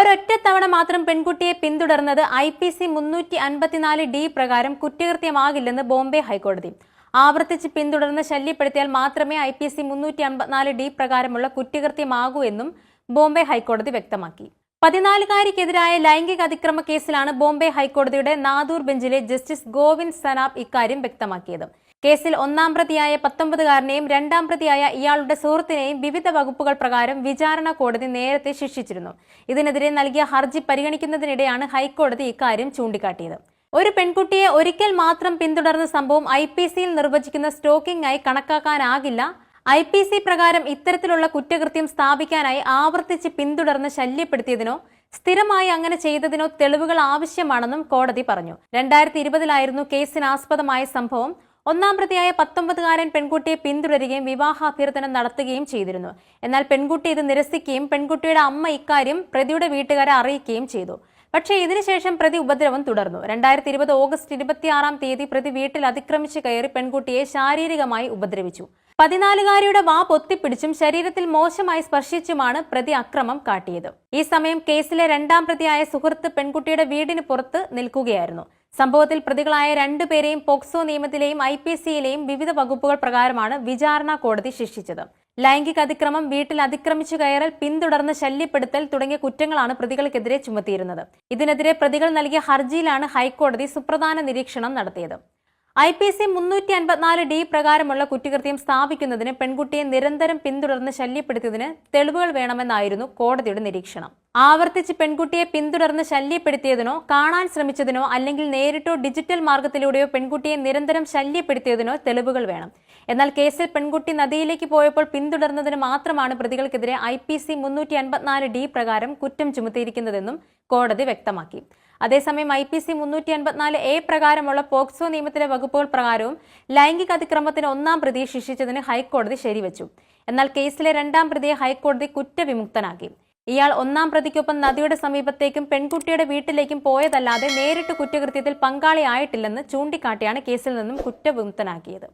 ഒരൊറ്റ തവണ മാത്രം പെൺകുട്ടിയെ പിന്തുടർന്നത് ഐ പി സി മുന്നൂറ്റി അൻപത്തിനാല് ഡി പ്രകാരം കുറ്റകൃത്യമാകില്ലെന്ന് ബോംബെ ഹൈക്കോടതി. ആവർത്തിച്ച് പിന്തുടർന്ന് ശല്യപ്പെടുത്തിയാൽ മാത്രമേ ഐ പി സി മുന്നൂറ്റി അൻപത്തിനാല് ഡി പ്രകാരമുള്ള കുറ്റകൃത്യമാകൂ എന്നും ബോംബെ ഹൈക്കോടതി വ്യക്തമാക്കി. പതിനാലുകാരിക്കെതിരായ ലൈംഗിക അതിക്രമ കേസിലാണ് ബോംബെ ഹൈക്കോടതിയുടെ നാദൂർ ബെഞ്ചിലെ ജസ്റ്റിസ് ഗോവിന്ദ് സനാബ് ഇക്കാര്യം വ്യക്തമാക്കിയത്. കേസിൽ ഒന്നാം പ്രതിയായ പത്തൊമ്പതുകാരനെയും രണ്ടാം പ്രതിയായ ഇയാളുടെ സുഹൃത്തിനെയും വിവിധ വകുപ്പുകൾ പ്രകാരം വിചാരണ കോടതി നേരത്തെ ശിക്ഷിച്ചിരുന്നു. ഇതിനെതിരെ നൽകിയ ഹർജി പരിഗണിക്കുന്നതിനിടെയാണ് ഹൈക്കോടതി ഇക്കാര്യം ചൂണ്ടിക്കാട്ടിയത്. ഒരു പെൺകുട്ടിയെ ഒരിക്കൽ മാത്രം പിന്തുടർന്ന സംഭവം ഐ പി സിയിൽ നിർവചിക്കുന്ന സ്റ്റോക്കിംഗ് ആയി കണക്കാക്കാനാകില്ല. ഐ പി സി പ്രകാരം ഇത്തരത്തിലുള്ള കുറ്റകൃത്യം സ്ഥാപിക്കാനായി ആവർത്തിച്ച് പിന്തുടർന്ന് ശല്യപ്പെടുത്തിയതിനോ സ്ഥിരമായി അങ്ങനെ ചെയ്തതിനോ തെളിവുകൾ ആവശ്യമാണെന്നും കോടതി പറഞ്ഞു. രണ്ടായിരത്തി ഇരുപതിലായിരുന്നു കേസിനാസ്പദമായ സംഭവം. ഒന്നാം പ്രതിയായ പത്തൊമ്പതുകാരൻ പെൺകുട്ടിയെ പിന്തുടരുകയും വിവാഹാഭ്യർത്ഥന നടത്തുകയും ചെയ്തിരുന്നു. എന്നാൽ പെൺകുട്ടി ഇത് നിരസിക്കുകയും പെൺകുട്ടിയുടെ അമ്മ ഇക്കാര്യം പ്രതിയുടെ വീട്ടുകാരെ അറിയിക്കുകയും ചെയ്തു. പക്ഷേ ഇതിനുശേഷം പ്രതി ഉപദ്രവം തുടർന്നു. രണ്ടായിരത്തി ഇരുപത് ഓഗസ്റ്റ് ഇരുപത്തിയാറാം തീയതി പ്രതി വീട്ടിൽ അതിക്രമിച്ച് കയറി പെൺകുട്ടിയെ ശാരീരികമായി ഉപദ്രവിച്ചു. പതിനാലുകാരിയുടെ വാ പൊത്തിപ്പിടിച്ചും ശരീരത്തിൽ മോശമായി സ്പർശിച്ചുമാണ് പ്രതി അക്രമം കാട്ടിയത്. ഈ സമയം കേസിലെ രണ്ടാം പ്രതിയായ സുഹൃത്ത് പെൺകുട്ടിയുടെ വീടിന് പുറത്ത് നിൽക്കുകയായിരുന്നു. സംഭവത്തിൽ പ്രതികളായ രണ്ടുപേരെയും പോക്സോ നിയമത്തിലെയും ഐ പി സിയിലെയും വിവിധ വകുപ്പുകൾ പ്രകാരമാണ് വിചാരണ കോടതി ശിക്ഷിച്ചത്. ലൈംഗിക അതിക്രമം വീട്ടിൽ അതിക്രമിച്ചു കയറൽ പിന്തുടർന്ന് ശല്യപ്പെടുത്തൽ തുടങ്ങിയ കുറ്റങ്ങളാണ് പ്രതികൾക്കെതിരെ ചുമത്തിയിരുന്നത്. ഇതിനെതിരെ പ്രതികൾ നൽകിയ ഹർജിയിലാണ് ഹൈക്കോടതി സുപ്രധാന നിരീക്ഷണം നടത്തിയത്. ഐ പി സി മുന്നൂറ്റി അൻപത്തിനാല് ഡി പ്രകാരമുള്ള കുറ്റകൃത്യം സ്ഥാപിക്കുന്നതിന് പെൺകുട്ടിയെ നിരന്തരം പിന്തുടർന്ന് ശല്യപ്പെടുത്തിയതിന് തെളിവുകൾ വേണമെന്നായിരുന്നു കോടതിയുടെ നിരീക്ഷണം. ആവർത്തിച്ച് പെൺകുട്ടിയെ പിന്തുടർന്ന് ശല്യപ്പെടുത്തിയതിനോ കാണാൻ ശ്രമിച്ചതിനോ അല്ലെങ്കിൽ നേരിട്ടോ ഡിജിറ്റൽ മാർഗത്തിലൂടെയോ പെൺകുട്ടിയെ നിരന്തരം ശല്യപ്പെടുത്തിയതിനോ തെളിവുകൾ വേണം. എന്നാൽ കേസിൽ പെൺകുട്ടി നദിയിലേക്ക് പോയപ്പോൾ പിന്തുടർന്നതിന് മാത്രമാണ് പ്രതികൾക്കെതിരെ ഐ പി സി മുന്നൂറ്റി അൻപത്തിനാല് ഡി പ്രകാരം കുറ്റം ചുമത്തിയിരിക്കുന്നതെന്നും കോടതി വ്യക്തമാക്കി. അതേസമയം ഐ പി സി മുന്നൂറ്റി അൻപത്തിനാല് എ പ്രകാരമുള്ള പോക്സോ നിയമത്തിലെ വകുപ്പുകൾ പ്രകാരവും ലൈംഗിക അതിക്രമത്തിന് ഒന്നാം പ്രതിയെ ശിക്ഷിച്ചതിന് ഹൈക്കോടതി ശരിവച്ചു. എന്നാൽ കേസിലെ രണ്ടാം പ്രതിയെ ഹൈക്കോടതി കുറ്റവിമുക്തനാക്കി. ഇയാൾ ഒന്നാം പ്രതിക്കൊപ്പം നദിയുടെ സമീപത്തേക്കും പെൺകുട്ടിയുടെ വീട്ടിലേക്കും പോയതല്ലാതെ നേരിട്ട് കുറ്റകൃത്യത്തിൽ പങ്കാളിയായിട്ടില്ലെന്ന് ചൂണ്ടിക്കാട്ടിയാണ് കേസിൽ നിന്നും കുറ്റവിമുക്തനാക്കിയത്.